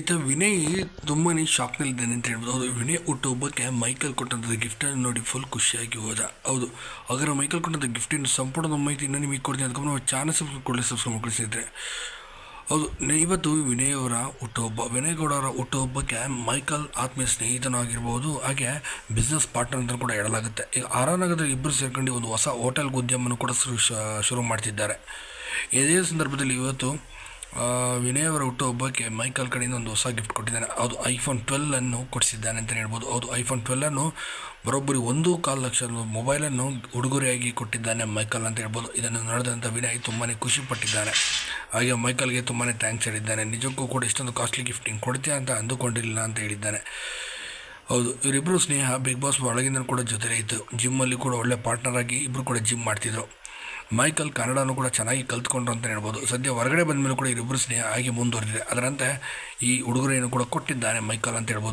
ಈತ ವಿನಯ್ ತುಂಬಾನೇ ಶಾಕ್ನಲ್ಲಿದ್ದಾನೆ ಅಂತ ಹೇಳ್ಬೋದು. ಹೌದು, ವಿನಯ್ ಹುಟ್ಟುಹಬ್ಬಕ್ಕೆ ಮೈಕಲ್ ಕೊಟ್ಟಂಥ ಗಿಫ್ಟನ್ನು ನೋಡಿ ಫುಲ್ ಖುಷಿಯಾಗಿ ಹೋದ. ಹೌದು, ಹಾಗಾದ್ರೆ ಮೈಕಲ್ ಕೊಟ್ಟಂಥ ಗಿಫ್ಟಿನ ಸಂಪೂರ್ಣ ಮಾಹಿತಿನ ನಿಮಗೆ ಕೊಡ್ತೀನಿ. ಅದಕ್ಕೆ ನಾವು ಚಾನಲ್ ಸಬ್ಸ್ಕ್ರೈಬ್ ಕೊಡಲಿ ಸಬ್ಸ್ಕ್ರೈಬ್ ಮಾಡಿ ಹೌದು ಇವತ್ತು ವಿನಯ್ ಅವರ ಹುಟ್ಟುಹಬ್ಬ ವಿನಯ್ ಗೌಡ ಹುಟ್ಟುಹಬ್ಬಕ್ಕೆ ಮೈಕಲ್ ಆತ್ಮೀಯ ಸ್ನೇಹಿತನೂ ಆಗಿರ್ಬೋದು ಹಾಗೆ ಬಿಸ್ನೆಸ್ ಪಾರ್ಟ್ನರ್ ಅಂತ ಕೂಡ ಹೇಳಲಾಗುತ್ತೆ. ಈಗ ಆರಾನಗರದಲ್ಲಿ ಇಬ್ಬರು ಸೇರ್ಕೊಂಡು ಒಂದು ಹೊಸ ಹೋಟೆಲ್ ಉದ್ಯಮವನ್ನು ಕೂಡ ಶುರು ಶುರು ಮಾಡ್ತಿದ್ದಾರೆ. ಇದೇ ಸಂದರ್ಭದಲ್ಲಿ ಇವತ್ತು ವಿನಯ್ ಅವರ ಹುಟ್ಟುಹಬ್ಬಕ್ಕೆ ಮೈಕಲ್ ಕಡೆಯಿಂದ ಒಂದು ಹೊಸ ಗಿಫ್ಟ್ ಕೊಟ್ಟಿದ್ದಾನೆ. ಅದು ಐಫೋನ್ ಟ್ವೆಲ್ ಅನ್ನು ಕೊಡಿಸಿದ್ದಾನೆ ಅಂತಲೇ ಹೇಳ್ಬೋದು. ಹೌದು ಐಫೋನ್ ಟ್ವೆಲ್ ಅನ್ನು ಬರೋಬ್ಬರಿ ಒಂದು ಕಾಲು ಲಕ್ಷ ಮೊಬೈಲನ್ನು ಉಡುಗೊರೆಯಾಗಿ ಕೊಟ್ಟಿದ್ದಾನೆ ಮೈಕಲ್ ಅಂತ ಹೇಳ್ಬೋದು. ಇದನ್ನು ನಡೆದಂಥ ವಿನಯ್ ತುಂಬಾ ಖುಷಿಪಟ್ಟಿದ್ದಾನೆ ಹಾಗೆ ಮೈಕಲ್ಗೆ ತುಂಬಾ ಥ್ಯಾಂಕ್ಸ್ ಹೇಳಿದ್ದಾನೆ. ನಿಜಕ್ಕೂ ಕೂಡ ಇಷ್ಟೊಂದು ಕಾಸ್ಟ್ಲಿ ಗಿಫ್ಟ್ ಹಿಂಗೆ ಕೊಡ್ತೀಯ ಅಂತ ಅಂದುಕೊಂಡಿರಲಿಲ್ಲ ಅಂತ ಹೇಳಿದ್ದಾನೆ. ಹೌದು ಇವರಿಬ್ಬರು ಸ್ನೇಹ ಬಿಗ್ ಬಾಸ್ ಒಳಗಿಂದ ಕೂಡ ಜೊತೆಲೇ ಇತ್ತು. ಜಿಮ್ಮಲ್ಲಿ ಕೂಡ ಒಳ್ಳೆ ಪಾರ್ಟ್ನರ್ ಆಗಿ ಇಬ್ಬರು ಕೂಡ ಜಿಮ್ ಮಾಡ್ತಿದ್ರು. ಮೈಕಲ್ ಕನ್ನಡನೂ ಕೂಡ ಚೆನ್ನಾಗಿ ಕಲ್ತ್ಕೊಂಡ್ರು ಅಂತ ಹೇಳ್ಬೋದು. ಸದ್ಯ ಹೊರಗಡೆ ಬಂದ ಮೇಲೆ ಕೂಡ ಇವರಿಬ್ಬರು ಸ್ನೇಹ ಆಗಿ ಮುಂದುವರೆದಿದೆ. ಅದರಂತೆ ಈ ಉಡುಗೊರೆಯನ್ನು ಕೂಡ ಕೊಟ್ಟಿದ್ದಾನೆ ಮೈಕಲ್ ಅಂತ ಹೇಳ್ಬೋದು.